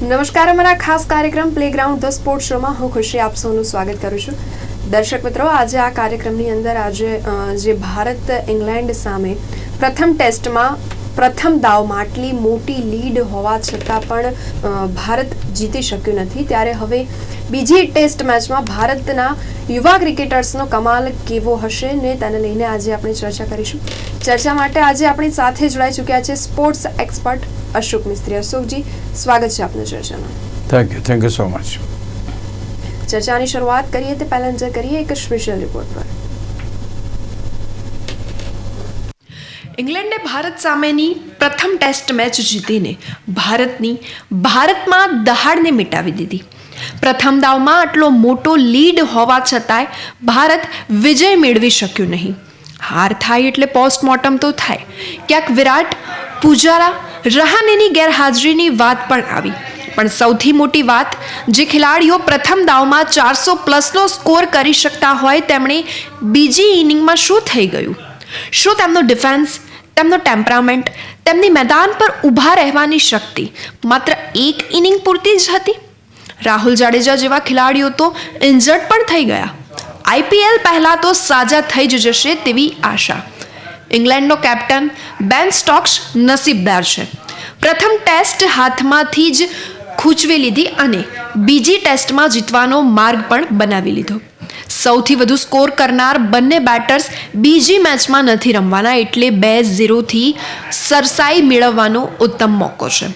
નમસ્કાર, અમારા ખાસ કાર્યક્રમ પ્લેગ્રાઉન્ડ ધ સ્પોર્ટ શોમાં હું ખુશી આપ સૌનું સ્વાગત કરું છું. દર્શક મિત્રો, આજે આ કાર્યક્રમની અંદર આજે જે ભારત ઇંગ્લેન્ડ સામે પ્રથમ ટેસ્ટમાં પ્રથમ દાવમાં આટલી મોટી લીડ હોવા છતાં પણ ભારત જીતી શક્યું નથી. ત્યારે હવે બીજી ટેસ્ટ મેચમાં ભારતના યુવા ક્રિકેટર્સનો કમાલ કેવો હશે ને તેને લઈને આજે આપણે ચર્ચા કરીશું. ચર્ચા માટે આજે આપણી સાથે જોડાઈ ચૂક્યા છે સ્પોર્ટ્સ એક્સપર્ટ અશોક મિસ્ત્રી. અશોકજી સ્વાગત છે આપનું ચર્ચામાં. Thank you thank you so much ચર્ચાની શરૂઆત કરીએ તે પહેલા નજર કરીએ એક સ્પેશિયલ રિપોર્ટ પર. ઇંગ્લેન્ડે ભારત સામેની પ્રથમ ટેસ્ટ મેચ જીતીને ભારતની ભારતમાં દહાડને મિટાવી દીધી. પ્રથમ દાવમાં આટલો મોટો લીડ હોવા છતાંય ભારત વિજય મેળવી શક્યું નહીં. હાર થાય એટલે પોસ્ટમોર્ટમ તો થાય. ક્યાંક વિરાટ, પૂજારા, રહાનેની ગેરહાજરીની વાત પણ આવી. પણ સૌથી મોટી વાત, જે ખેલાડીઓ પ્રથમ દાવમાં ચારસો પ્લસનો સ્કોર કરી શકતા હોય, તેમણે બીજી ઇનિંગમાં શું થઈ ગયું? શું તેમનો ડિફેન્સ તેમનો ટેમ્પરામેન્ટ તેમની મેદાન પર ઊભા રહેવાની શક્તિ માત્ર એક ઇનિંગ પૂરતી જ હતી. રાહુલ જાડેજા જેવા ખેલાડીઓ તો ઇન્જર્ડ પણ થઈ ગયા. આઈપીએલ પહેલાં તો સાજા થઈ જ જશે તેવી આશા. ઇંગ્લેન્ડનો કેપ્ટન બેન સ્ટોક્સ નસીબદાર છે. પ્રથમ ટેસ્ટ હાથમાંથી જ ખૂંચવી લીધી અને બીજી ટેસ્ટમાં જીતવાનો માર્ગ પણ બનાવી લીધો. સૌથી વધુ સ્કોર કરનાર બંને બેટર્સ બીજી મેચમાં નથી રમવાના એટલે બે ઝીરોથી સરસાઈ મેળવવાનો ઉત્તમ મોકો છે.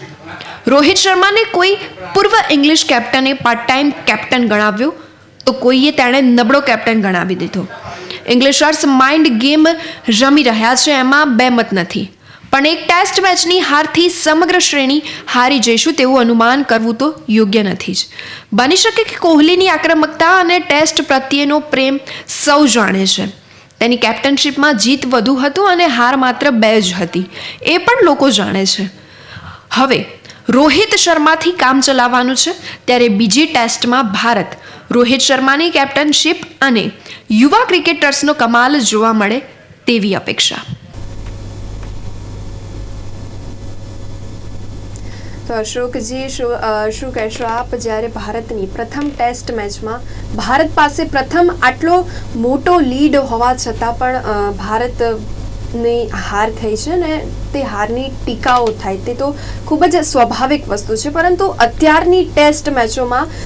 રોહિત શર્માને કોઈ પૂર્વ ઇંગ્લિશ કેપ્ટને પાર્ટ ટાઈમ કેપ્ટન ગણાવ્યો તો કોઈએ તેણે નબળો કેપ્ટન ગણાવી દીધો. ઇંગ્લિશર્સ માઇન્ડ ગેમ રમી રહ્યા છે, એમાં બે મત નથી. પણ એક ટેસ્ટ મેચની હારથી સમગ્ર શ્રેણી હારી જઈશું તેવું અનુમાન કરવું તો યોગ્ય નથી જ. બની શકે કે કોહલીની આક્રમકતા અને ટેસ્ટ પ્રત્યેનો પ્રેમ સૌ જાણે છે. તેની કેપ્ટનશીપમાં જીત વધુ હતું અને હાર માત્ર બે જ હતી. એ પણ લોકો જાણે છે. હવે, રોહિત શર્માથી કામ ચલાવવાનું છે, ત્યારે બીજી ટેસ્ટમાં ભારત, રોહિત શર્માની કેપ્ટનશીપ અને યુવા ક્રિકેટર્સનો કમાલ જોવા મળે તેવી અપેક્ષા. તો અશોકજી, શું શું કહેશો આપ જ્યારે ભારતની પ્રથમ ટેસ્ટ મેચમાં ભારત પાસે પ્રથમ આટલો મોટો લીડ હોવા છતાં પણ ભારતની હાર થઈ છે ને તે હારની ટીકાઓ થાય તે તો ખૂબ જ સ્વાભાવિક વસ્તુ છે. પરંતુ અત્યારની ટેસ્ટ મેચોમાં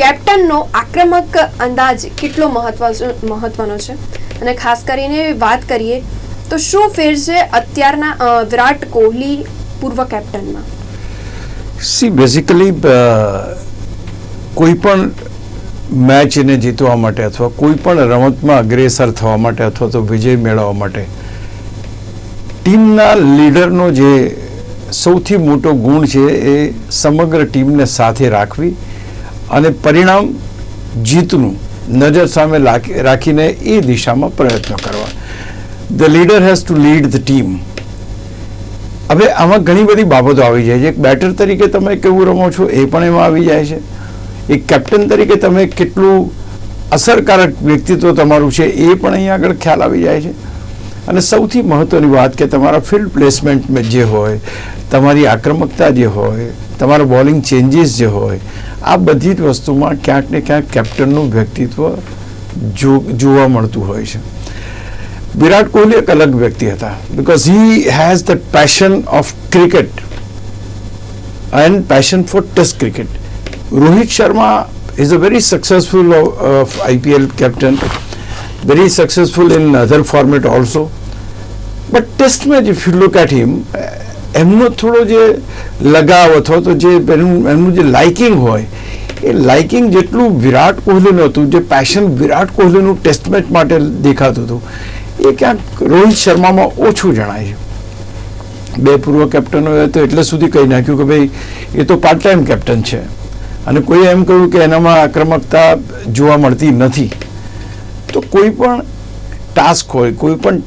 કેપ્ટનનો આક્રમક અંદાજ કેટલો મહત્વ મહત્વનો છે? અને ખાસ કરીને વાત કરીએ તો શું ફેર છે અત્યારના વિરાટ કોહલી પૂર્વ કેપ્ટનમાં સી બેઝિકલી કોઈ પણ મેચને જીતવા માટે અથવા કોઈ પણ રમતમાં અગ્રેસર થવા માટે અથવા તો વિજય મેળવવા માટે, ટીમના લીડરનો જે સૌથી મોટો ગુણ છે એ સમગ્ર ટીમને સાથે રાખવી અને પરિણામ જીતનું નજર સામે રાખીને એ દિશામાં પ્રયત્ન કરવા. The leader has to lead the team હવે આમાં ઘણી બધી બાબતો આવી જાય છે. એક બેટર તરીકે તમે કેવું રમો છો એ પણ એમાં આવી જાય છે. એક કેપ્ટન તરીકે તમે કેટલું અસરકારક વ્યક્તિત્વ તમારું છે એ પણ અહીંયા આગળ ખ્યાલ આવી જાય છે. અને સૌથી મહત્વની વાત કે તમારા ફિલ્ડ પ્લેસમેન્ટ જે હોય, તમારી આક્રમકતા જે હોય, તમારા બોલિંગ ચેન્જીસ જે હોય, આ બધી જ વસ્તુમાં ક્યાંક ને ક્યાંક કેપ્ટનનું વ્યક્તિત્વ જોવા મળતું હોય છે. વિરાટ કોહલી એક અલગ વ્યક્તિ હતા. Because he has the passion of cricket and passion for test cricket Rohit Sharma is a very successful IPL captain very successful in other format also. But test match, if you at him, એમનો થોડો જે લગાવ અથવા તો જે એમનું જે liking હોય, એ લાઇકિંગ જેટલું વિરાટ કોહલીનું હતું, જે પેશન વિરાટ કોહલીનું ટેસ્ટ મેચ માટે દેખાતું હતું એ ક્યાંક રોહિત શર્મામાં ઓછું જણાય છે. બે પૂર્વ કેપ્ટનોએ તો એટલે સુધી કહી નાખ્યું કે ભાઈ, એ તો પાર્ટ ટાઈમ કેપ્ટન છે. અને કોઈએ એમ કહ્યું કે એનામાં આક્રમકતા જોવા મળતી નથી. તો કોઈ પણ ટાસ્ક હોય, કોઈ પણ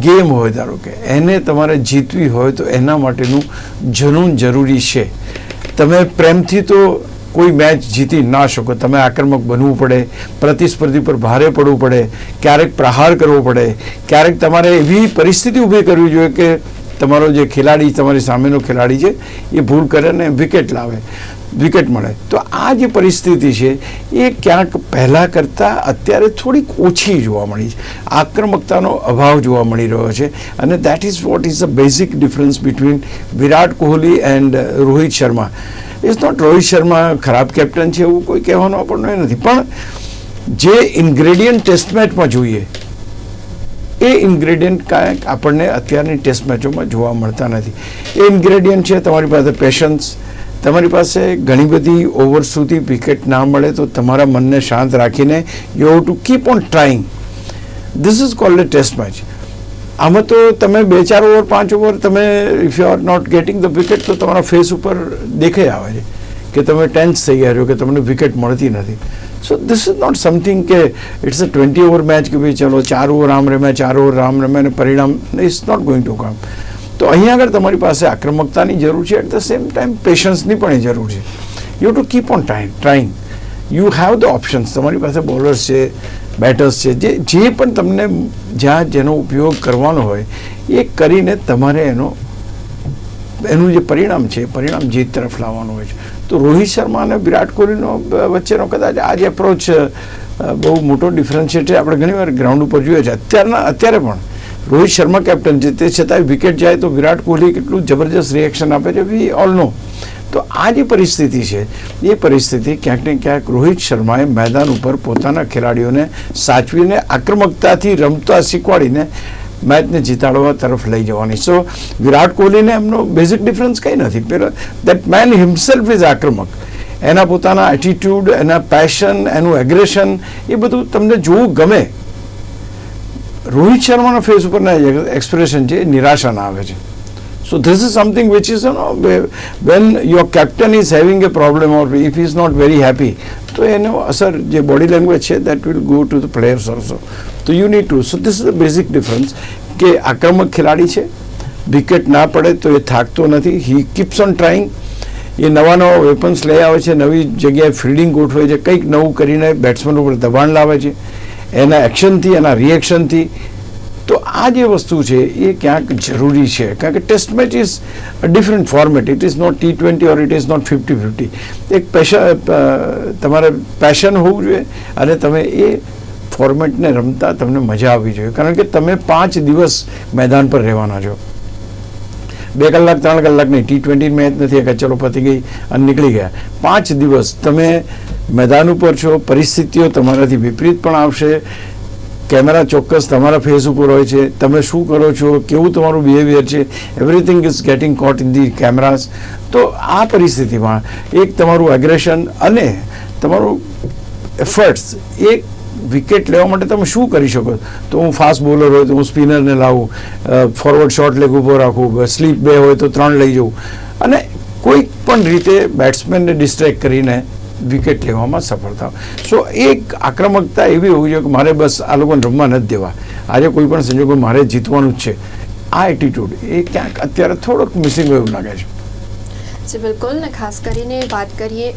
ગેમ હોય ધારો કે, એને તમારે જીતવી હોય તો એના માટેનું જનૂન જરૂરી છે. તમે પ્રેમથી તો કોઈ મેચ જીતી ના શકો. તમે આક્રમક બનવું પડે, પ્રતિસ્પર્ધી પર ભારે પડવું પડે, ક્યારેક પ્રહાર કરવો પડે. ક્યારેક તમારે એવી પરિસ્થિતિ ઊભી કરવી જોઈએ કે તમારો જે ખેલાડી, તમારી સામેનો ખેલાડી છે, એ ભૂલ કરે અને વિકેટ લાવે, વિકેટ મળે. તો આ જે પરિસ્થિતિ છે, એ ક્યાંક પહેલાં કરતાં અત્યારે થોડીક ઓછી જોવા મળી છે. આક્રમકતાનો અભાવ જોવા મળી રહ્યો છે. અને that is what is a basic difference between Virat Kohli and Rohit Sharma. Is not Rohit Sharma ખરાબ કેપ્ટન છે એવું કોઈ કહેવાનું આપણને નથી. પણ જે ઇન્ગ્રેડિયન્ટ ટેસ્ટ મેચમાં જોઈએ, એ ઇન્ગ્રેડિયન્ટ કાંઈક આપણને અત્યારની ટેસ્ટ મેચોમાં જોવા મળતા નથી. એ ઇન્ગ્રેડિયન્ટ છે તમારી પાસે પેશન્સ તમારી પાસે ઘણી બધી ઓવર સુધી વિકેટ ના મળે તો તમારા મનને શાંત રાખીને you have to keep on trying this is called a test match આમાં તો તમે બે, ચાર ઓવર પાંચ ઓવર તમે if you are not getting the wicket તો તમારા ફેસ ઉપર દેખાઈ આવે છે કે તમે ટેન્સ થઈ ગયા છો, કે તમને વિકેટ મળતી નથી. So this is not something કે it's a twenty over match કે ભાઈ ચલો ચાર ઓવર આમ રમ્યા, ચાર ઓવર રામ રમ્યા અને પરિણામ it's not going to come તો અહીંયા આગળ તમારી પાસે આક્રમકતાની જરૂર છે એટ ધ સેમ ટાઈમ પેશન્સની પણ જરૂર છે. You to keep on time trying you have the options તમારી પાસે બોલર્સ છે બેટર્સ છે. જે જે પણ તમને જ્યાં જેનો ઉપયોગ કરવાનો હોય, એ કરીને તમારે એનો, એનું જે પરિણામ છે, પરિણામ જીત તરફ લાવવાનું હોય છે. તો રોહિત શર્મા અને વિરાટ કોહલીનો વચ્ચેનો કદાચ આ જે એપ્રોચ બહુ મોટો ડિફરન્શિએટ છે. આપણે ઘણીવાર ગ્રાઉન્ડ ઉપર જોઈએ છે. અત્યારના, અત્યારે પણ રોહિત શર્મા કેપ્ટન છે. તે છતાંય વિકેટ જાય તો વિરાટ કોહલી કેટલું જબરજસ્ત રિએક્શન આપે છે. વી ઓલ નો તો આ જે પરિસ્થિતિ છે, એ પરિસ્થિતિ ક્યાંક ને ક્યાંક રોહિત શર્માએ મેદાન ઉપર પોતાના ખેલાડીઓને સાચવીને, આક્રમકતાથી રમતા શીખવાડીને મેચને જીતાડવા તરફ લઈ જવાની. સો વિરાટ કોહલીને એમનો બેઝિક ડિફરન્સ કંઈ નથી. પેલા દેટ મેન હિમસેલ્ફ ઇઝ આક્રમક. એના પોતાના એટીટ્યુડ એના પેશન એનું એગ્રેશન એ બધું તમને જોવું ગમે. રોહિત શર્માના ફેસ ઉપરના એક્સપ્રેશન છે, એ નિરાશાના આવે છે. So something which something you is when your captain captain having having a problem if if is not very happy તો એનો અસર જે બોડી લેંગ્વેજ છે that will go to the players also તો you need to so this is the basic difference કે આક્રમક ખેલાડી છે વિકેટ ના પડે તો એ થાકતો નથી હી કીપ્સ ઓન ટ્રાઇંગ એ નવા નવા વેપન્સ લઈ આવે છે નવી જગ્યાએ ફિલ્ડિંગ ગોઠવે છે કંઈક નવું કરીને બેટ્સમેન ઉપર દબાણ લાવે છે એના એક્શનથી એના રિએક્શનથી તો આ જે વસ્તુ છે, એ ક્યાંક જરૂરી છે. કારણ કે test match is different format it is not T twenty or it is not fifty fifty એક પેશન તમારે પેશન હોવું જોઈએ અને તમે એ ફોર્મેટને રમતા તમને મજા આવવી જોઈએ. કારણ કે તમે પાંચ દિવસ મેદાન પર રહેવાના છો. બે કલાક, ત્રણ કલાક નહીં. ટી ટ્વેન્ટી મેચ નથી. કે ચલો પતી ગઈ અને નીકળી ગયા. પાંચ દિવસ તમે મેદાન ઉપર છો. પરિસ્થિતિઓ તમારાથી વિપરીત પણ આવશે. કેમેરા ચોક્કસ તમારા ફેસ ઉપર હોય છે. તમે શું કરો છો? કેવું તમારું બિહેવિયર છે? Everything is getting caught in the cameras તો આ પરિસ્થિતિમાં એક તમારું એગ્રેશન અને તમારું એફર્ટ્સ એક વિકેટ લેવા માટે તમે શું કરી શકો? તો હું ફાસ્ટ બોલર હોય તો હું સ્પિનરને લાવું ફોરવર્ડ શોર્ટ લેગ ઊભો રાખું સ્લીપ બે હોય તો ત્રણ લઈ જવું. અને કોઈ પણ રીતે બેટ્સમેનને ડિસ્ટ્રેક્ટ કરીને વિકેટ લેવામાં સફળ થાવ. સો એક આક્રમકતા એવી હોવી જોઈએ કે મારે બસ આ લોકોને રમવા નથી દેવા. આજે કોઈ પણ સંજોગો મારે જીતવાનું જ છે. આ એટીટ્યુડ એ ક્યાંક અત્યારે થોડોક મિસિંગ એવું લાગે છે. જી, બિલકુલ. ને ખાસ કરીને વાત કરીએ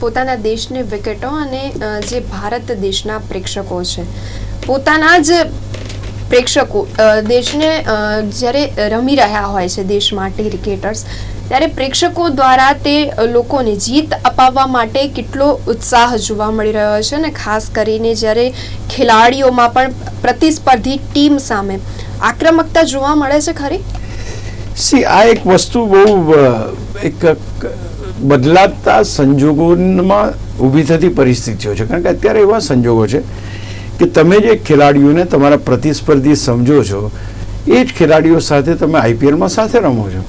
પોતાના દેશની વિકેટો અને જે ભારત દેશના પ્રેક્ષકો છે. પોતાના જ પ્રેક્ષકો દેશને જ્યારે રમી રહ્યા હોય છે દેશ માટે ક્રિકેટર્સ, ત્યારે પ્રેક્ષકો દ્વારા તે લોકોને જીત અપાવવા માટે કેટલો ઉત્સાહ જોવા મળી રહ્યો છે અને ખાસ કરીને જ્યારે ખેલાડીઓમાં પણ પ્રતિસ્પર્ધી ટીમ સામે આક્રમકતા જોવા મળે છે ખરી? સી આ એક વસ્તુ બહુ એક બદલાતા સંજોગોમાં ઊભી થતી પરિસ્થિતિઓ છે. કારણ કે અત્યારે એવા સંજોગો છે કે તમે જે ખેલાડીઓને તમારા પ્રતિસ્પર્ધી સમજો છો, એ જ ખેલાડીઓ સાથે તમે આઈપીએલમાં સાથે રમો છો.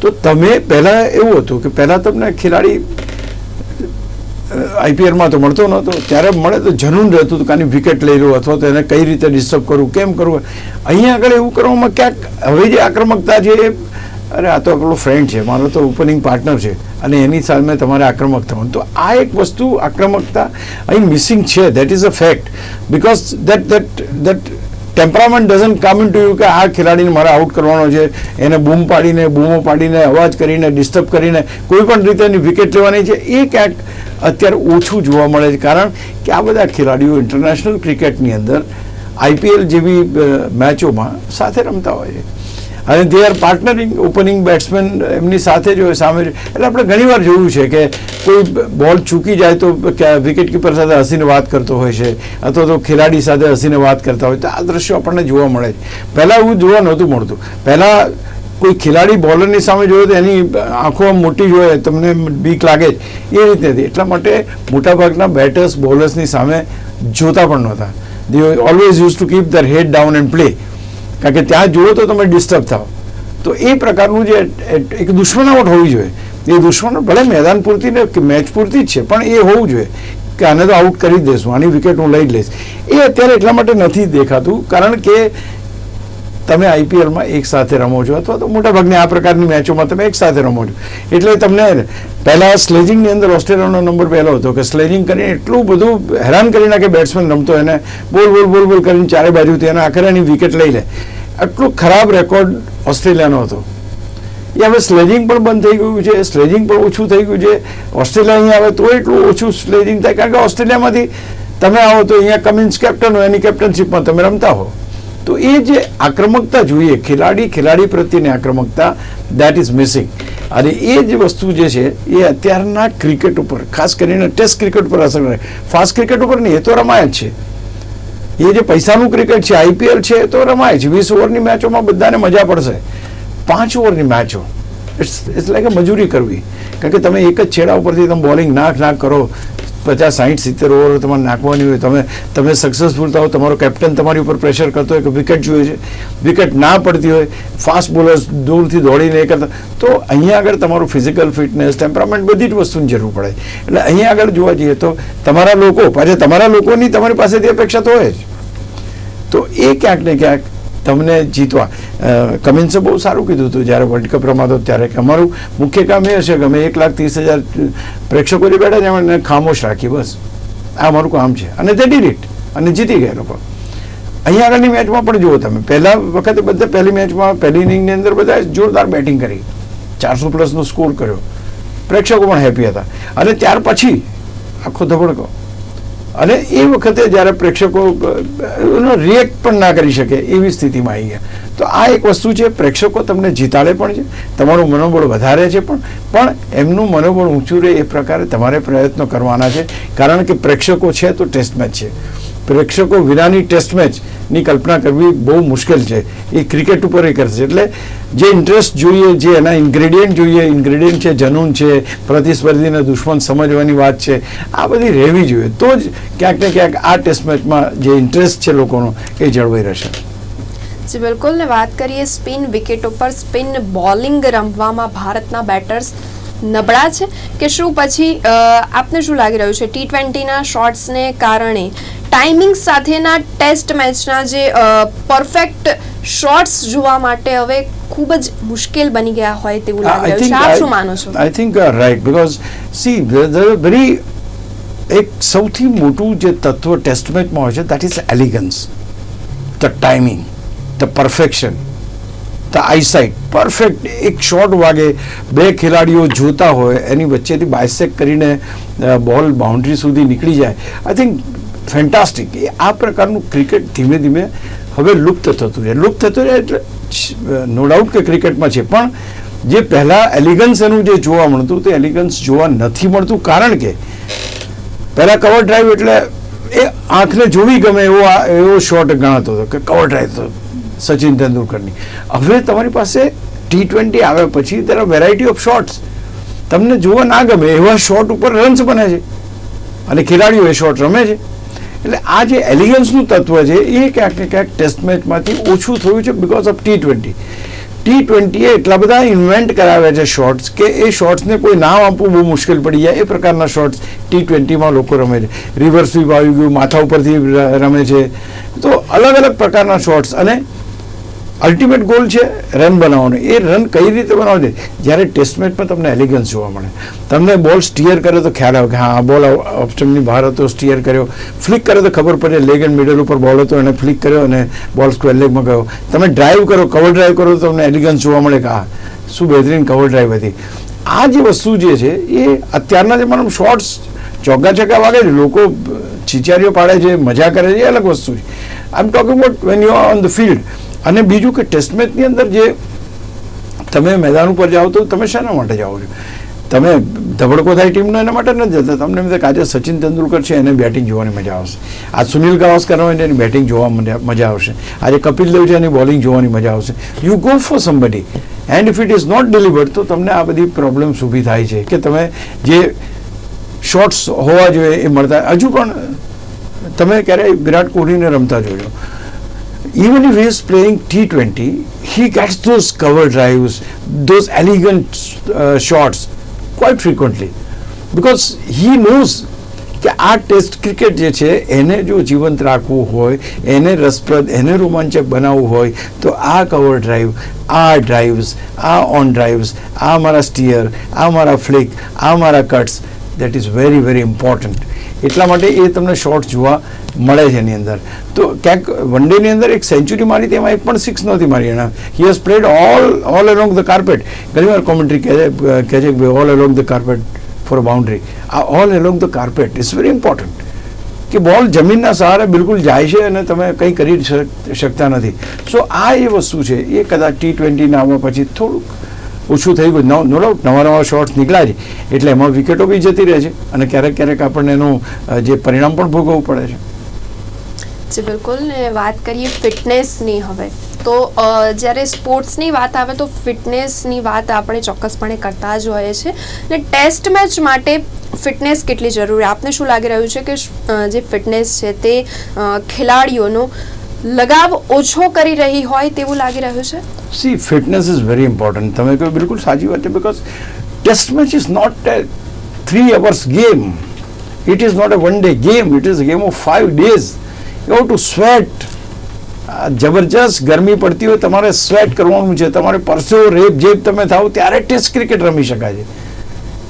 તો તમે પહેલાં એવું હતું કે પહેલાં તમને ખેલાડી આઈપીએલમાં તો મળતો નહોતો. ત્યારે મળે તો જનૂન રહેતું હતું કાની વિકેટ લઈ લો અથવા તો એને કઈ રીતે ડિસ્ટર્બ કરવું કેમ કરવું અહીંયા આગળ એવું કરવામાં ક્યાંક, હવે જે આક્રમકતા છે એ અરે, આ તો આપણો ફ્રેન્ડ છે, મારો તો ઓપનિંગ પાર્ટનર છે. અને એની સામે તમારે આક્રમક થવાનું તો આ એક વસ્તુ આક્રમકતા અહીં મિસિંગ છે that is a fact because that that that temperament doesn't come in to you કે આ ખેલાડીને મારે આઉટ કરવાનો છે. એને બૂમ પાડીને, બૂમો પાડીને, અવાજ કરીને ડિસ્ટર્બ કરીને કોઈ પણ રીતે એની વિકેટ લેવાની છે. એ ક્યાંક અત્યારે ઓછું જોવા મળે છે. કારણ કે આ બધા ખેલાડીઓ ઇન્ટરનેશનલ ક્રિકેટની અંદર આઈપીએલ જેવી મેચોમાં સાથે રમતા હોય છે. અને they are partnering opening batsman એમની સાથે જ હોય, સામે એટલે આપણે ઘણીવાર જોયું છે કે કોઈ બોલ ચૂકી જાય તો વિકેટ કીપર સાથે હસીને વાત કરતો હોય છે, અથવા તો ખેલાડી સાથે હસીને વાત કરતા હોય. તો આ દ્રશ્યો આપણને જોવા મળે છે. પહેલાં એવું જોવા નહોતું મળતું. પહેલાં કોઈ ખેલાડી બોલરની સામે જોયો તો એની આંખો મોટી જોઈએ તમને બીક લાગે જ. એ રીતે હતી. એટલા માટે મોટાભાગના બેટર્સ બોલર્સની સામે જોતા પણ નહોતા. They always use to keep their head down and play કારણ કે ત્યાં જુઓ તો તમે ડિસ્ટર્બ થાવ તો એ પ્રકારનું જે એક દુશ્મનાવટ હોવી જોઈએ. એ દુશ્મન ભલે મેદાન પૂરતી ને મેચ પૂરતી જ છે, પણ એ હોવું જોઈએ કે આને તો આઉટ કરી જ દેશું, આની વિકેટ હું લઈ જ લઈશ. એ અત્યારે એટલા માટે નથી દેખાતું, કારણ કે તમે આઈપીએલમાં એક સાથે રમો છો અથવા તો મોટાભાગની આ પ્રકારની મેચોમાં તમે એક સાથે રમો છો. એટલે તમને પહેલા સ્લેજિંગની અંદર ઓસ્ટ્રેલિયાનો નંબર પહેલો હતો કે સ્લેજિંગ કરીને એટલું બધું હેરાન કરી નાખે બેટ્સમેન રમતો એને બોલ બોલ બોલ બોલ કરીને ચારે બાજુથી એને આખરે એની વિકેટ લઈ લે. આટલું ખરાબ રેકોર્ડ ઓસ્ટ્રેલિયાનો હતો. એ હવે સ્લેજિંગ પણ બંધ થઈ ગયું છે, સ્લેજિંગ પણ ઓછું થઈ ગયું છે. ઓસ્ટ્રેલિયા અહીંયા આવે તો એટલું ઓછું સ્લેજિંગ થાય. કારણ કે ઓસ્ટ્રેલિયામાંથી તમે આવો તો અહીંયા કમિન્સ કેપ્ટન હોય, એની કેપ્ટનશીપમાં તમે રમતા હો. તો એ જે આક્રમકતા જોઈએ, ખેલાડી ખેલાડી પ્રત્યેની આક્રમકતા દેટ ઇઝ મિસિંગ અને એ જે વસ્તુ જે છે, એ અત્યારના ક્રિકેટ ઉપર, ખાસ કરીને ટેસ્ટ ક્રિકેટ ઉપર અસર કરે. ફાસ્ટ ક્રિકેટ ઉપર નહીં, એ તો રમાય જ છે. એ જે પૈસાનું ક્રિકેટ છે આઈપીએલ છે, એ તો રમાય છે. વીસ ઓવરની મેચોમાં બધાને મજા પડશે. પાંચ ઓવરની મેચો. ઇટ્સ ઇટ્સ લાઈક મજૂરી કરવી. કારણ કે તમે એક જ છેડા ઉપરથી તમે બોલિંગ નાખ નાખ કરો પચાસ સાઠ સિત્તેર ઓવર તમારે નાખવાની હોય. તમે તમે સક્સેસફુલ થાઓ, તમારો કેપ્ટન તમારી ઉપર પ્રેશર કરતો હોય કે વિકેટ જોઈએ છે. વિકેટ ના પડતી હોય ફાસ્ટ બોલર્સ દૂરથી દોડીને એ કરતા. તો અહીંયા આગળ તમારું ફિઝિકલ ફિટનેસ ટેમ્પરામેન્ટ બધી જ વસ્તુની જરૂર પડે. એટલે અહીંયા આગળ જોવા જઈએ તો તમારા લોકો પાછા તમારા લોકોની તમારી પાસેથી અપેક્ષા તો હોય જ. તો એ ક્યાંક ને ક્યાંક તમને જીતવા. કમિન્સે બહુ સારું કીધું હતું. જ્યારે વર્લ્ડ કપ રમાતો ત્યારે કે અમારું મુખ્ય કામ એ હશે કે અમે એક લાખ ત્રીસ હજાર પ્રેક્ષકો બેઠા છે, એમને ખામોશ રાખી, બસ. આ અમારું કામ છે. અને તે ડીડ અને જીતી ગયા લોકો. અહીંયા આગળની મેચમાં પણ જુઓ તમે. પહેલા વખતે બધા પહેલી મેચમાં પહેલી ઇનિંગની અંદર બધા જોરદાર બેટિંગ કરી. ચારસો પ્લસનો સ્કોર કર્યો. પ્રેક્ષકો પણ હેપી હતા. અને ત્યાર પછી આખો ધબડકો. અને એ વખતે જ્યારે પ્રેક્ષકો રિએક્ટ પણ ના કરી શકે એવી સ્થિતિમાં આવી ગયા તો આ એક વસ્તુ છે, પ્રેક્ષકો તમને જીતાડે પણ છે, તમારું મનોબળ વધારે છે પણ પણ એમનું મનોબળ ઊંચું રહે એ પ્રકારે તમારે પ્રયત્નો કરવાના છે. કારણ કે પ્રેક્ષકો છે તો ટેસ્ટ મેચ છે. પ્રેક્ષકો વિનાની ટેસ્ટ મેચની કલ્પના કરવી બહુ મુશ્કેલ છે. એ ક્રિકેટ ઉપર એ કરશે. એટલે જે ઇન્ટરેસ્ટ જોઈએ, જે એના ઇન્ગ્રેડિયન્ટ જોઈએ ઇન્ગ્રેડિયન્ટ છે, જનૂન છે, પ્રતિસ્પર્ધીને દુશ્મન સમજવાની વાત છે, આ બધી રહેવી જોઈએ. તો જ ક્યાંક ને ક્યાંક આ ટેસ્ટ મેચમાં જે ઇન્ટરેસ્ટ છે લોકોનો એ જળવાઈ રહેશે. જી બિલકુલ. ને વાત કરીએ સ્પિન વિકેટ ઉપર. સ્પિન બોલિંગ રમવામાં ભારતના બેટર્સ નબળા છે. કે શું? પછી આપને શું લાગી રહ્યું છે? ટી ટ્વેન્ટીના શોર્ટ્સને કારણે ટાઈમિંગ સાથેના ટેસ્ટ મેચના જે પરફેક્ટ શોટ્સ જોવા માટે હવે ખૂબ જ મુશ્કેલ બની ગયા હોય તેવું લાગે છે. આપ શું માનો છો? I think right because see very એક સૌથી મોટું જે તત્વ ટેસ્ટ મેચમાં હોય છે that is elegance the timing the perfection the eyesight perfect એક શોટ વાગે બે ખેલાડીઓ જોતા હોય એની વચ્ચેથી બાયસેક કરીને બોલ બાઉન્ડ્રી સુધી નીકળી જાય. આઈ થિંક ફેન્ટાસ્ટિક એ આ પ્રકારનું ક્રિકેટ ધીમે ધીમે હવે લુપ્ત થતું રહે. લુપ્ત થતું રહે એટલે નો ડાઉટ કે ક્રિકેટમાં છે. પણ જે પહેલાં એલિગન્સ એનું જે જોવા મળતું તે એલિગન્સ જોવા નથી મળતું. કારણ કે પહેલાં કવર ડ્રાઈવ એટલે એ આંખને જોવી ગમે એવો એવો શોટ ગણાતો હતો કે કવર ડ્રાઈવ તો સચિન તેંડુલકરની હવે તમારી પાસે ટી ટ્વેન્ટી આવ્યા પછી તેના વેરાયટી ઓફ શોટ્સ તમને જોવા ના ગમે એવા શોટ ઉપર રન્સ બને છે. અને ખેલાડીઓ એ શોટ રમે છે. એટલે આ જે એલિગન્સનું તત્વ છે, એ ક્યાંક ક્યાંક ટેસ્ટ મેચમાંથી ઓછું થયું છે because of T twenty T ટ્વેન્ટીએ એટલા બધા ઇન્વેન્ટ કરાવ્યા છે શોર્ટ્સ કે એ શોર્ટ્સને કોઈ નામ આપવું બહુ મુશ્કેલ પડી જાય. એ પ્રકારના શોર્ટ્સ ટી ટ્વેન્ટીમાં લોકો રમે છે. રિવર્સ સ્વીપ આવી ગયું, માથા ઉપરથી રમે છે. તો અલગ અલગ પ્રકારના શોર્ટ્સ અને અલ્ટિમેટ ગોલ છે રન બનાવવાનો. એ રન કઈ રીતે બનાવો છે? જ્યારે ટેસ્ટ મેચમાં તમને એલિગન્સ જોવા મળે. તમને બોલ સ્ટીયર કરે તો ખ્યાલ આવે કે હા બોલ ઓપ્શનની બહાર હતો સ્ટીયર કર્યો. ફ્લિક કરે તો ખબર પડે લેગ એન્ડ મિડલ ઉપર બોલ હતો, એને ફ્લિક કર્યો અને બોલ સ્ક્વેર લેગમાં ગયો. તમે ડ્રાઈવ કરો કવર ડ્રાઈવ કરો તો તમને એલિગન્સ જોવા મળે કે હા, શું બહેતરીન કવર ડ્રાઈવ હતી. આ જે વસ્તુ જે છે, એ અત્યારના જમાનામાં શોર્ટ્સ ચોગ્ગા ચોગ્ગા વાગે લોકો ચીચારીઓ પાડે છે, મજા કરે છે, એ અલગ વસ્તુ છે. I am talking about when you on the field અને બીજું કે ટેસ્ટ મેચની અંદર જે તમે મેદાન ઉપર જાઓ તો તમે શાના માટે જાઓ છો? તમે ધબડકો થાય ટીમનો એના માટે નથી જતા. તમને એમ કે આજે સચિન તેંડુલકર છે, એને બેટિંગ જોવાની મજા આવશે. આજ સુનિલ ગાવસ્કર હોય એની બેટિંગ જોવા મજા આવશે. આજે કપિલ દેવ છે, એની બોલિંગ જોવાની મજા આવશે. You go for somebody and if it is not delivered તો તમને આ બધી પ્રોબ્લેમ્સ ઊભી થાય છે કે તમે જે શોર્ટ્સ હોવા જોઈએ એ મળતા. હજુ પણ તમે ક્યારેય વિરાટ કોહલીને રમતા જોજો. Even if he is playing T20, he gets those cover drives, those elegant uh, shots quite frequently. Because he knows કે આ ટેસ્ટ ક્રિકેટ જે છે એને જો જીવંત રાખવું હોય એને રસપ્રદ એને રોમાંચક બનાવવું હોય તો આ કવર ડ્રાઈવ આ ડ્રાઈવ્સ આ ઓન ડ્રાઈવ્સ આ મારા સ્ટીયર આ મારા ફ્લિક આ મારા cuts that is very very important એટલા માટે એ તમને શોર્ટ જોવા મળે છે એની અંદર. તો ક્યાંક વન ડેની અંદર એક સેન્ચુરી મારી તેમાં એક પણ સિક્સ નહોતી મારી એના. He has played all all along the carpet ઘણી વાર કોમેન્ટ્રી કહે છે કે all along the carpet four boundary આ all along the carpet is very important કે બોલ જમીનના સહારે બિલકુલ જાય છે અને તમે કંઈ કરી શક- શકતા નથી. સો આ એ વસ્તુ છે. એ કદાચ ટી ટ્વેન્ટીના આવવા પછી થોડુંક ઓછું થઈ ગયું નો ડાઉટ નવા નવા શોટ્સ નીકળ્યા છે. એટલે એમાં વિકેટો બી જતી રહે છે. અને ક્યારેક ક્યારેક આપણને એનું જે પરિણામ પણ ભોગવવું પડે છે. જી, બિલકુલ. ને વાત કરીએ ફિટનેસની હવે, તો જ્યારે સ્પોર્ટ્સની વાત આવે તો ફિટનેસની વાત આપણે ચોક્કસપણે કરતા જ હોઈએ છીએ. ને ટેસ્ટ મેચ માટે ફિટનેસ કેટલી જરૂરી? આપને શું લાગી રહ્યું છે કે જે ફિટનેસ છે તે ખેલાડીઓનો લગાવ ઓછો કરી રહી હોય તેવું લાગી રહ્યું છે? See fitness is very important તમે કહ્યું બિલકુલ સાચી વાત છે because test match is not three hours game it is not a one day game it is game of five days you to sweat જબરજસ્ત ગરમી પડતી હોય તમારે સ્વેટ કરવાનું છે. તમારે પરસેવો રેપ જેપ તમે થાવ ત્યારે ટેસ્ટ ક્રિકેટ રમી શકાય છે.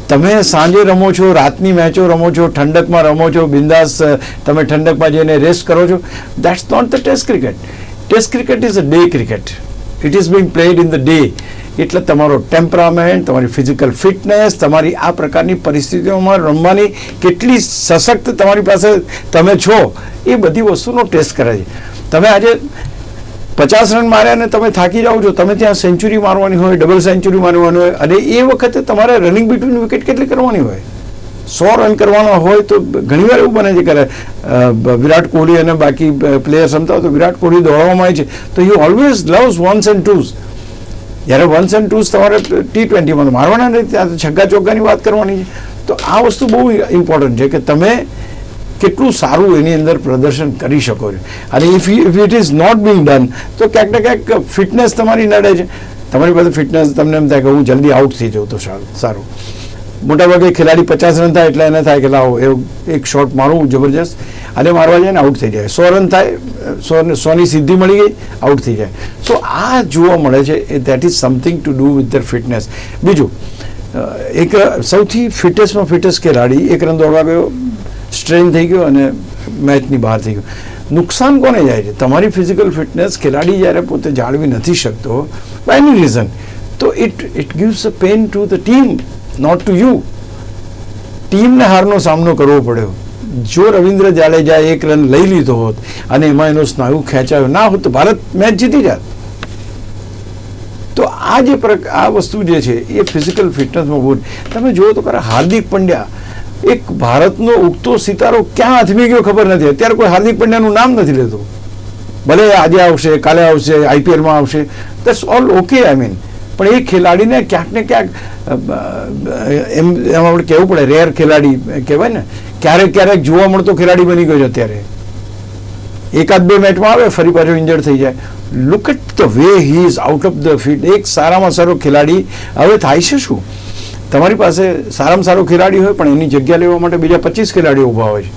તમે સાંજે રમો છો, રાતની મેચો રમો છો, ઠંડકમાં રમો છો, બિંદાસ તમે ઠંડકમાં જઈને રેસ્ટ કરો છો. That's not the test cricket test cricket is a day cricket it is being played in the day એટલે તમારો ટેમ્પરામેન્ટ તમારી ફિઝિકલ ફિટનેસ તમારી આ પ્રકારની પરિસ્થિતિઓમાં રમવાની કેટલી સશક્ત તમારી પાસે તમે છો, એ બધી વસ્તુનો ટેસ્ટ કરે છે. તમે આજે પચાસ રન માર્યા અને તમે થાકી જાઓ છો, તમે ત્યાં સેન્ચુરી મારવાની હોય ડબલ સેન્ચુરી મારવાની હોય, અને એ વખતે તમારે રનિંગ બિટવીન વિકેટ કેટલી કરવાની હોય? સો રન કરવાનો હોય તો ઘણીવાર એવું બને છે કે વિરાટ કોહલી અને બાકી પ્લેયર્સ રમતા હોય તો વિરાટ કોહલી દોડવામાં આવે છે. તો you always loves ones and twos જ્યારે વન્સ એન્ડ ટુઝ તમારે ટી ટ્વેન્ટીમાં મારવાના નથી ત્યાં તો છગ્ગા ચોગ્ગાની વાત કરવાની છે. તો આ વસ્તુ બહુ ઇમ્પોર્ટન્ટ છે કે તમે કેટલું સારું એની અંદર પ્રદર્શન કરી શકો છો. અને if if it is not being done તો ક્યાંક ને ક્યાંક ફિટનેસ તમારી નડે છે. તમારી પાસે ફિટનેસ તમને એમ થાય કે હું જલ્દી આઉટ થઈ જાઉં તો સારું સારું. મોટાભાગે ખેલાડી પચાસ રન થાય એટલે એને થાય કે લાવો એક શોટ મારું જબરજસ્ત. અને મારવા જાય ને આઉટ થઈ જાય. સો રન થાય, સો સોની સિદ્ધિ મળી ગઈ આઉટ થઈ જાય. સો આ જોવા મળે છે, એ that is something to do with their fitness બીજું એક સૌથી ફિટેસ્ટમાં ફિટેસ્ટ ખેલાડી એક રન દોડવા ગયો સ્ટ્રેન થઈ ગયો અને મેચની બહાર થઈ ગયો. નુકસાન કોને જાય છે? તમારી ફિઝિકલ ફિટનેસ ખેલાડી જ્યારે પોતે જાળવી નથી શકતો બાય એની રીઝન તો it it gives a pain to the team not to you ટીમને હારનો સામનો કરવો પડ્યો. જો રવિન્દ્ર જાડેજા એક રન લઈ લીધો હોત અને એમાં એનો સ્નાયુ ખેંચાયો ના હોત તો ભારત મેચ જીતી જાત. તો આ જે આ વસ્તુ જે છે એ ફિઝિકલ ફિટનેસમાં બહુ તમે જુઓ તો ખરા હાર્દિક પંડ્યા એક ભારતનો ઉગતો સિતારો ક્યાં આથમી ગયો ખબર નથી. અત્યારે કોઈ હાર્દિક પંડ્યાનું નામ નથી લેતું. ભલે આજે આવશે, કાલે આવશે આઈપીએલમાં આવશે. That's all okay I mean પણ એ ખેલાડીને ક્યાંક ને ક્યાંક એમ એમ આપણે કહેવું પડે રેર ખેલાડી કહેવાય ને. ક્યારેક ક્યારેક જોવા મળતો ખેલાડી બની ગયો છે અત્યારે. એકાદ બે મેચમાં આવે, ફરી પાછો ઇન્જર્ડ થઈ જાય. Look at the way he is out of the field એક સારામાં સારો ખેલાડી. હવે થાય છે શું? તમારી પાસે સારામાં સારો ખેલાડી હોય, પણ એની જગ્યા લેવા માટે બીજા પચીસ ખેલાડીઓ ઊભા હોય છે.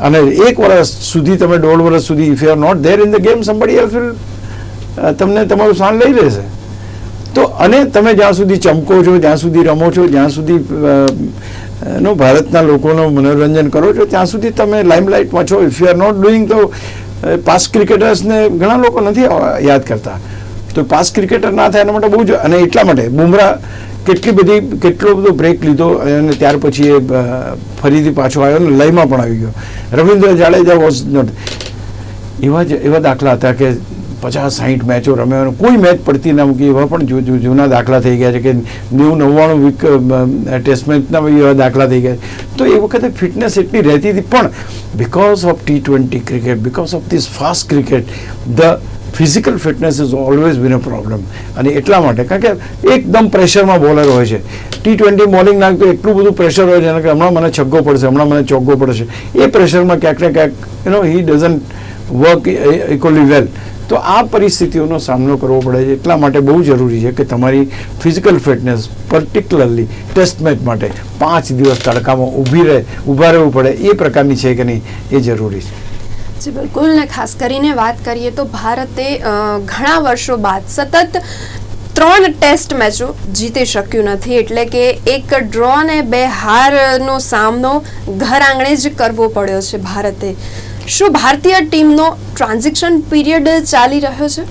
અને એક વર્ષ સુધી તમે દોઢ વર્ષ સુધી if you are not there in the game somebody else will તમને તમારું સ્થાન લઈ લેશે. તો અને તમે જ્યાં સુધી ચમકો છો, જ્યાં સુધી રમો છો, જ્યાં સુધી નો ભારતના લોકોનો મનોરંજન કરો છો, ત્યાં સુધી તમે લાઇમલાઇટમાં છો. If you are not doing તો પાસ ક્રિકેટર્સને ઘણા લોકો નથી યાદ કરતા. તો પાસ ક્રિકેટર ના થાય એના માટે બહુ જ, અને એટલા માટે બુમરા કેટલી બધી, કેટલો બધો બ્રેક લીધો, અને ત્યાર પછી એ ફરીથી પાછો આવ્યો અને લયમાં પણ આવી ગયો. રવિન્દ્ર જાડેજા વોઝ નોટ એવા જ, એવા દાખલા હતા કે પચાસ, સાહીઠ મેચો રમ્યા કોઈ મેચ પડતી ના મૂકી એવા પણ જૂના દાખલા થઈ ગયા છે કે નેવું નવ્વાણું વીક ટેસ્ટ મેચના એવા દાખલા થઈ ગયા. તો એ વખતે ફિટનેસ એટલી રહેતી હતી, પણ because of T twenty cricket because of this fast cricket the physical fitness is always been a problem અને એટલા માટે, કારણ કે એકદમ પ્રેશરમાં બોલર હોય છે. ટી ટ્વેન્ટી બોલિંગ નાખતો એટલું બધું પ્રેશર હોય છે કે હમણાં મને છગ્ગો પડશે, હમણાં મને ચોગ્ગો પડશે. એ પ્રેશરમાં ક્યાંક ને ક્યાંક you know he doesn't work equally well તો આ પરિસ્થિતિઓનો સામનો કરવો પડે છે. એટલા માટે બહુ જરૂરી છે કે તમારી physical fitness particularly test match માટે પાંચ દિવસ તડકામાં ઊભી રહે, ઊભા રહેવું પડે. એ પ્રકારની છે કે નહીં? એ જરૂરી છે. જી બિલકુલ. ને ખાસ કરીને વાત કરીએ તો ભારતે ઘણા વર્ષો બાદ સતત ત્રણ ટેસ્ટ મેચો જીતી શક્યું નથી. એટલે કે એક ડ્રો ને બે હારનો સામનો ઘર આંગણે જ કરવો પડ્યો છે ભારતે. શું ભારતીય ટીમનો ટ્રાન્ઝેક્શન પીરિયડ ચાલી રહ્યો છે?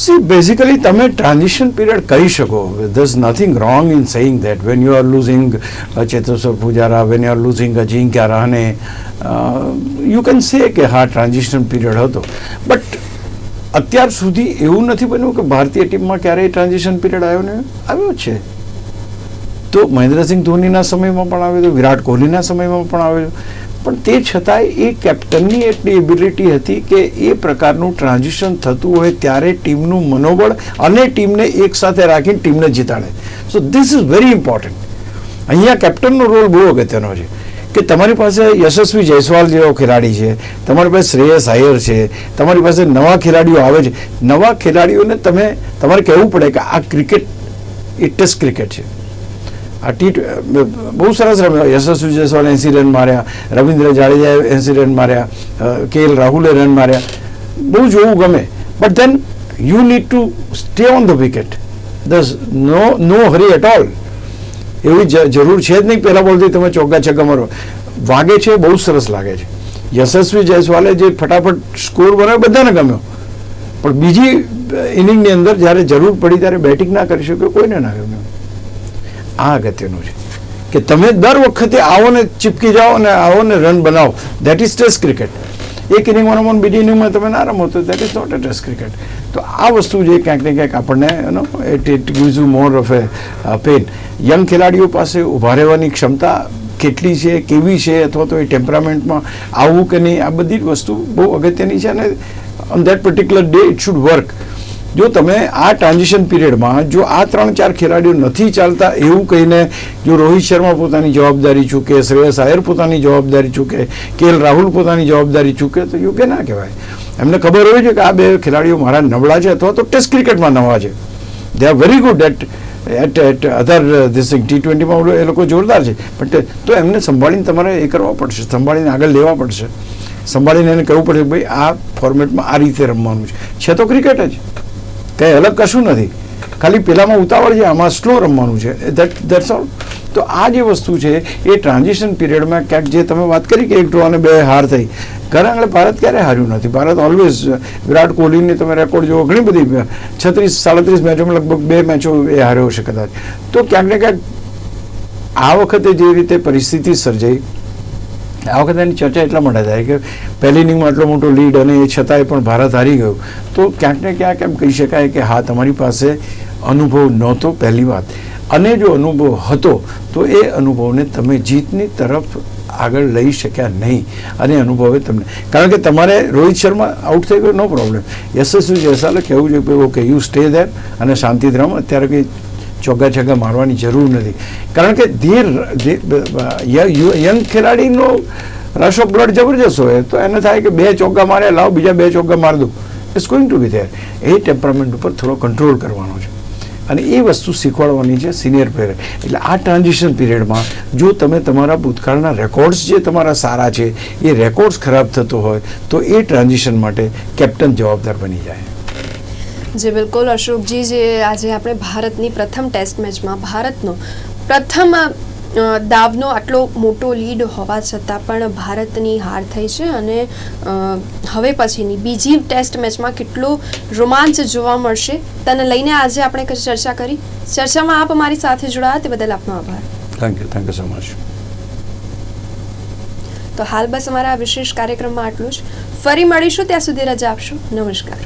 સી બેઝિકલી તમે ટ્રાન્ઝિશન પીરિયડ કહી શકો. There's nothing wrong in saying that when you are losing Cheteshwar Pujara when you are losing Ajinkya Rahane you can say કે હા ટ્રાન્ઝિશન પીરિયડ હતો. બટ અત્યાર સુધી એવું નથી બન્યું કે ભારતીય ટીમમાં ક્યારેય ટ્રાન્ઝિશન પીરિયડ આવ્યો ને? આવ્યો છે. તો મહેન્દ્રસિંહ ધોનીના સમયમાં પણ આવ્યો હતો વિરાટ કોહલીના સમયમાં પણ આવ્યો. પણ તે છતાંય એ કેપ્ટનની એટલી એબિલિટી હતી કે એ પ્રકારનું ટ્રાન્ઝિશન થતું હોય ત્યારે ટીમનું મનોબળ અને ટીમને એકસાથે રાખીને ટીમને જીતાડે. So this is very important અહીંયા કેપ્ટનનો રોલ બહુ અગત્યનો છે. કે તમારી પાસે યશસ્વી જયસ્વાલ જેવો ખેલાડી છે, તમારી પાસે શ્રેયસ આયર છે, તમારી પાસે નવા ખેલાડીઓ આવે છે. નવા ખેલાડીઓને તમે, તમારે કહેવું પડે કે આ ક્રિકેટ એ ક્રિકેટ છે. આ ટી બહુ સરસ રમ્યો. યશસ્વી જયસ્વાલ એંસી રન માર્યા. રવિન્દ્ર જાડેજાએ એંસી રન માર્યા. કે એલ રાહુલે રન માર્યા. બહુ જોવું ગમે. But then you need to stay on the wicket દસ નો નો હરી એટ ઓલ એવી જરૂર છે જ નહીં પહેલા બોલથી તમે ચોગ્ગા છગ્ગા મારો. વાગે છે, બહુ સરસ લાગે છે. યશસ્વી જયસ્વાલે જે ફટાફટ સ્કોર બનાવ્યો, બધાને ગમ્યો. પણ બીજી ઇનિંગની અંદર જ્યારે જરૂર પડી ત્યારે બેટિંગ ના કરી શક્યો, કોઈને ના ગમ્યું. આ અગત્યનું છે. કે તમે દર વખતે આવો ને ચીપકી જાઓ અને આવો ને રન બનાવો. દેટ ઇઝ ટેસ્ટ ક્રિકેટ એક ઇનિંગમાં રમો બીજી ઇનિંગમાં તમે ના રમો તો that is not a test cricket તો આ વસ્તુ જે ક્યાંક ને ક્યાંક આપણને એનો it it gives you more of a pain young ખેલાડીઓ પાસે ઊભા રહેવાની ક્ષમતા કેટલી છે, કેવી છે, અથવા તો એ ટેમ્પરામેન્ટમાં આવવું કે નહીં, આ બધી જ વસ્તુ બહુ અગત્યની છે અને on that particular day it should work જો તમે આ ટ્રાન્ઝિશન પીરિયડમાં જો આ ત્રણ ચાર ખેલાડીઓ નથી ચાલતા એવું કહીને જો રોહિત શર્મા પોતાની જવાબદારી ચૂકે, શ્રેયસ આયર પોતાની જવાબદારી ચૂકે, કે રાહુલ પોતાની જવાબદારી ચૂકે, તો યોગ્ય ના કહેવાય. એમને ખબર હોય છે કે આ બે ખેલાડીઓ મારા નબળા છે અથવા તો ટેસ્ટ ક્રિકેટમાં નવા છે. They are very good at at at other this T ટ્વેન્ટીમાં એ લોકો જોરદાર છે. તે- તો એમને સંભાળીને તમારે એ કરવા પડશે. સંભાળીને આગળ લેવા પડશે. સંભાળીને એને કહેવું પડશે ભાઈ આ ફોર્મેટમાં આ રીતે રમવાનું છે. છે તો ક્રિકેટ જ. કંઈ અલગ કશું નથી. ખાલી પેલામાં ઉતાવળ છે, આમાં સ્લો રમવાનું છે. દેટ દેટ્સ ઓલ તો આ જે વસ્તુ છે, એ ટ્રાન્ઝિશન પીરિયડમાં ક્યાંક જે તમે વાત કરી કે એક ડ્રો અને બે હાર થઈ ઘર આંગણે ભારત ક્યારે હાર્યું નથી? ભારત ઓલવેઝ વિરાટ કોહલીની તમે રેકોર્ડ જુઓ, ઘણી બધી છત્રીસ, સાડત્રીસ મેચોમાં લગભગ બે મેચો એ હાર્યો હશે કદાચ. તો ક્યાંક ને ક્યાંક આ વખતે જે રીતે પરિસ્થિતિ સર્જાઈ આ વખતે એની ચર્ચા એટલા માટે થાય કે પહેલી ઇનિંગમાં આટલો મોટો લીડ અને એ છતાંય પણ ભારત હારી ગયું. તો ક્યાંક ને ક્યાંક એમ કહી શકાય કે હા, તમારી પાસે અનુભવ નહોતો પહેલી વાત. અને જો અનુભવ હતો, તો એ અનુભવને તમે જીતની તરફ આગળ લઈ શક્યા નહીં. અને અનુભવે તમને. કારણ કે તમારે રોહિત શર્મા આઉટ થઈ ગયો નો પ્રોબ્લેમ યશસ્વી જયસાલે કહેવું જોઈએ કે યુ સ્ટે ધેર અને શાંતિથી રમ. અત્યારે કંઈ ચોગ્ગા છગ્ગા મારવાની જરૂર નથી. કારણ કે ધીર યંગ ખેલાડીનો રશ ઓફ બ્લડ જબરજસ્ત હોય, તો એને થાય કે બે ચોગ્ગા મારે, લાવ બીજા બે ચોગ્ગા માર દઉં. It's going to be there a temperament ઉપર થોડો કંટ્રોલ કરવાનો છે. અને એ વસ્તુ શીખવાડવાની છે સિનિયર પ્લેયર એટલે આ ટ્રાન્ઝિશન પીરિયડમાં જો તમે તમારા ભૂતકાળના રેકોર્ડ્સ જે તમારા સારા છે, એ રેકોર્ડ્સ ખરાબ થતો હોય, તો એ ટ્રાન્ઝિશન માટે કેપ્ટન જવાબદાર બની જાય. જે બિલકુલ અશોકજી જે આજે આપણે ભારતની પ્રથમ ટેસ્ટ મેચમાં ભારતનો પ્રથમ દાવનો આટલો મોટો લીડ હોવા છતાં પણ ભારતની હાર થઈ છે અને હવે પછીની બીજી ટેસ્ટ મેચમાં કેટલો રોમાંચ જોવા મળશે તેને લઈને આજે આપણે ચર્ચા કરી. ચર્ચામાં આપ અમારી સાથે જોડાયા તે બદલ આપનો આભાર. Thank you thank you so much તો હાલ બસ અમારા આ વિશેષ કાર્યક્રમમાં આટલું જ. ફરી મળીશું ત્યાં સુધી રજા આપશો. નમસ્કાર.